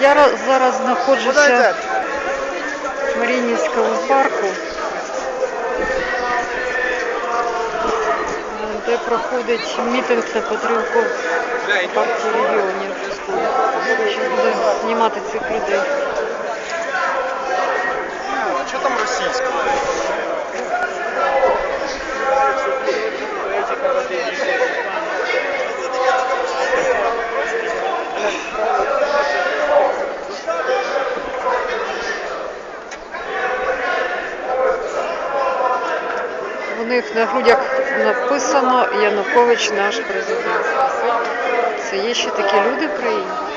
Я зараз знаходжуся в Маріїнському парку, де проходить мітинг на підтримку партії регіонів. Зараз буду знімати цих людей. А что там российское? У них на грудях написано Янукович наш президент. Це є ще такі люди в країні.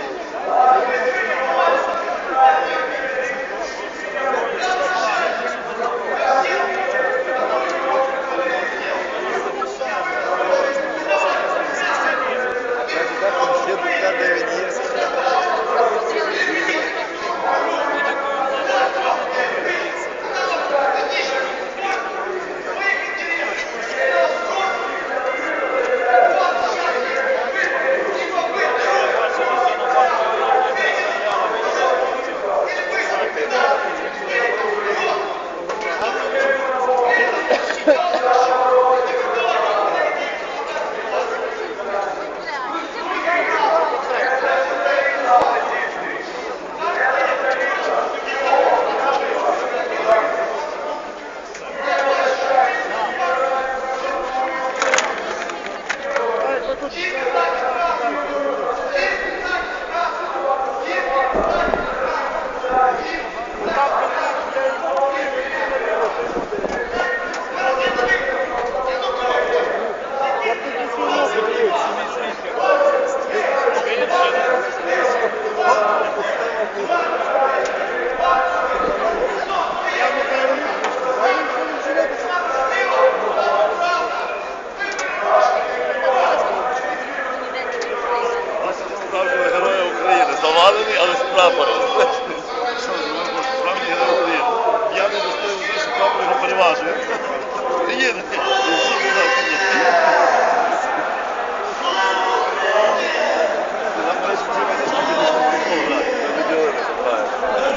blood.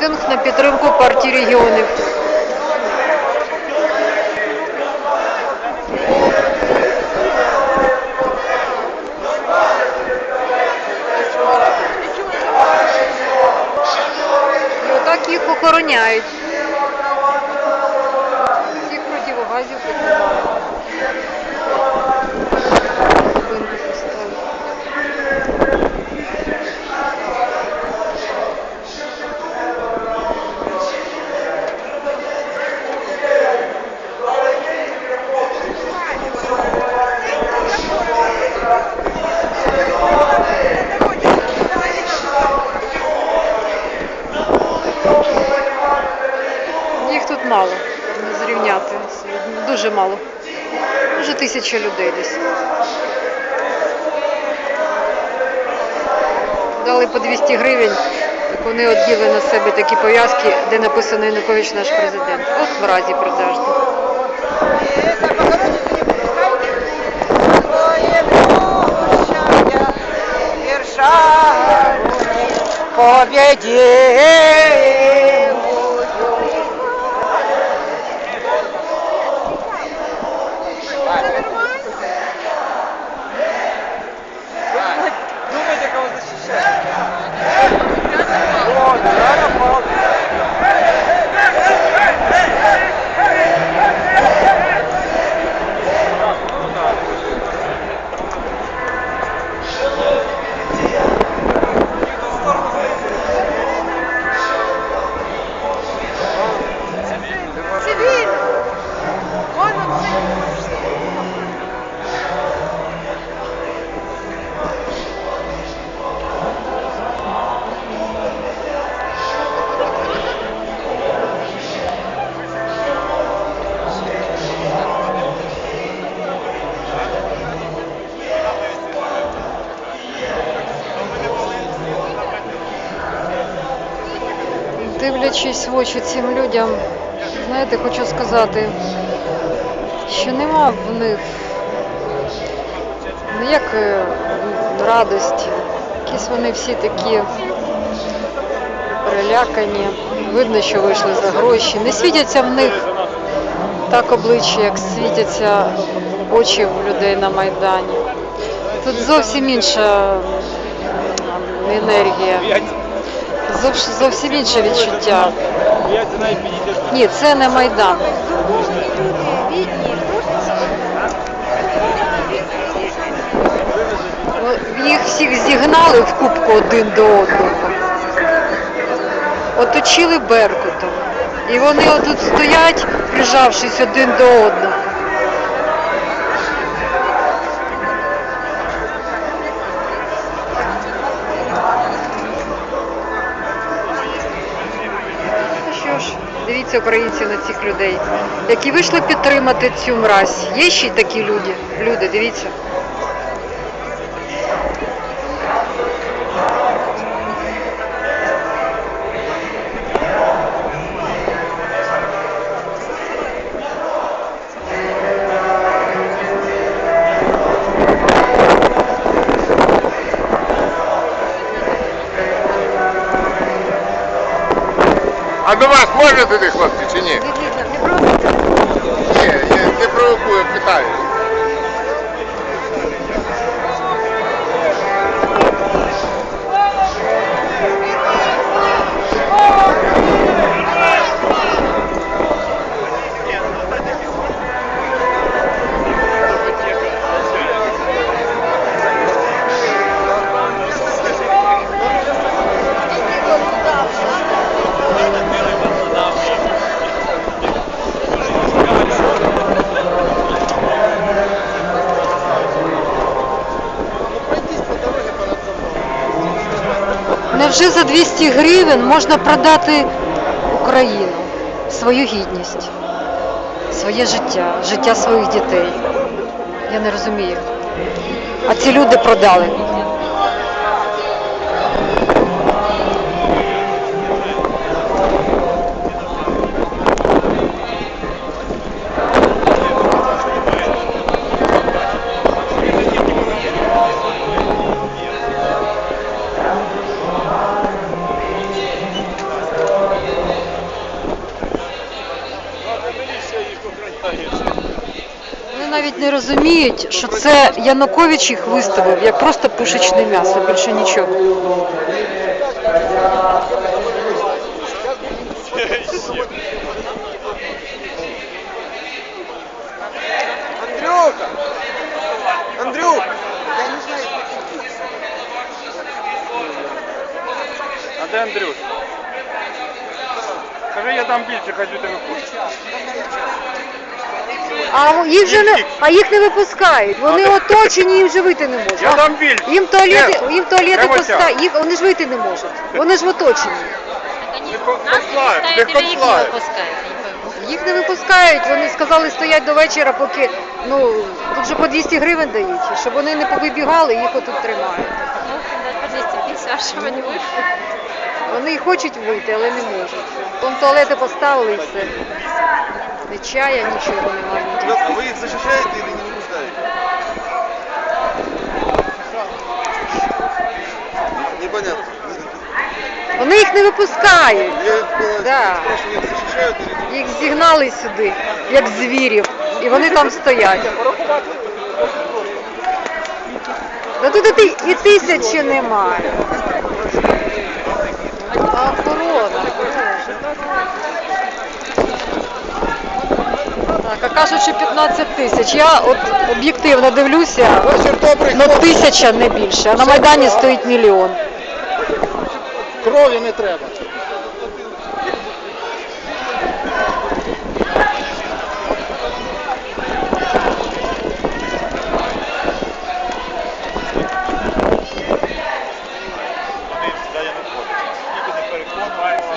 Мітинг на підтримку партії регіонів. Отак їх охороняють. Всіх противогазів піднімають. Зупинку поставили. Їх тут мало, не зрівняти. Дуже мало. Може тисяча людей десь. Дали по 200 гривень, так вони оділи на себе такі пов'язки, де написано Янукович наш президент. От мразі продажні. победе дивлячись в очі цим людям, знаєте, хочу сказати, що нема в них ніякої радості. Якісь вони всі такі перелякані. Видно, що вийшли за гроші. Не світяться в них так обличчя, як світяться очі в людей на Майдані. Тут зовсім інша енергія, зовсім, інше відчуття. Ні, це не Майдан. Їх всіх зігнали в кубку один до одного. Оточили Беркутом. І вони отут стоять, прижавшись один до одного. Що ж, дивіться українці на цих людей, які вийшли підтримати цю мразь. Є ще й такі люди. Люди, дивіться. До вас можна туди, хлопці, чи ні? Ні, я не провокую, питаю. Невже за 200 гривень можна продати Україну, свою гідність, своє життя, життя своїх дітей? Я не розумію. А ці люди продали. розуміють, що це Янукович їх виставив як просто пушечне м'ясо, більше нічого. Андрюха! Андрюх! А де Андрюш? Скажи, я дам більше, хай люди виходять. А їх же не а їх не випускають. Вони оточені, їм же вийти не можуть. Я дам. Їм туалети, їм туалети Прямо їх вони ж вийти не можуть. Вони ж в оточенні. Не не послають. Їх не випускають. Вони сказали стоять до вечора, поки ну тут же по 200 гривень дають, щоб вони не повибігали, їх отут тримають. по 250, щоб вони вийшли. Вони і хочуть вийти, але не можуть. Вон туалети поставили і все Ні чая, нічого немає. А вы их защищаете или не вынуждаете? Непонятно. Вони їх не випускають. Я э, Да. спрашиваю, их защищают или не Їх зігнали сюди, як звірів, і вони там стоять. Да тут і, ти- і тисячі немає. А охорона. Так, а кажуть, що 15 тисяч. Я от об'єктивно дивлюся, ну тисяча не більше, а на Майдані стоїть мільйон. Крові не треба.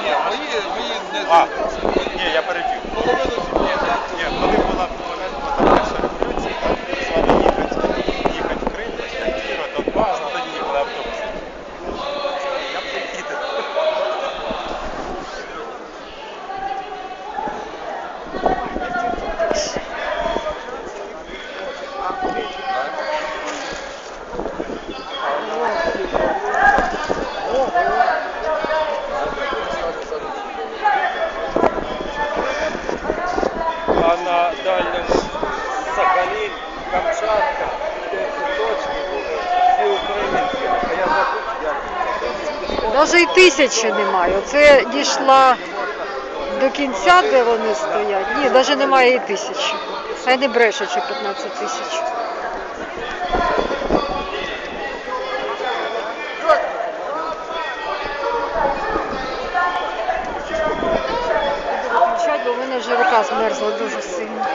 Ні, мої, мої не А, ні, я перебіг. Ні, коли була перша революція, слава їхати, в Крим, Києва, Донбас, тоді не були автобуси. Я б не. Thank you. Може і тисячі немає. Оце дійшла до кінця, де вони стоять. Ні, навіть немає і тисячі. Хай не бреше, що 15 тисяч. Буду бо в мене вже рука змерзла дуже сильно.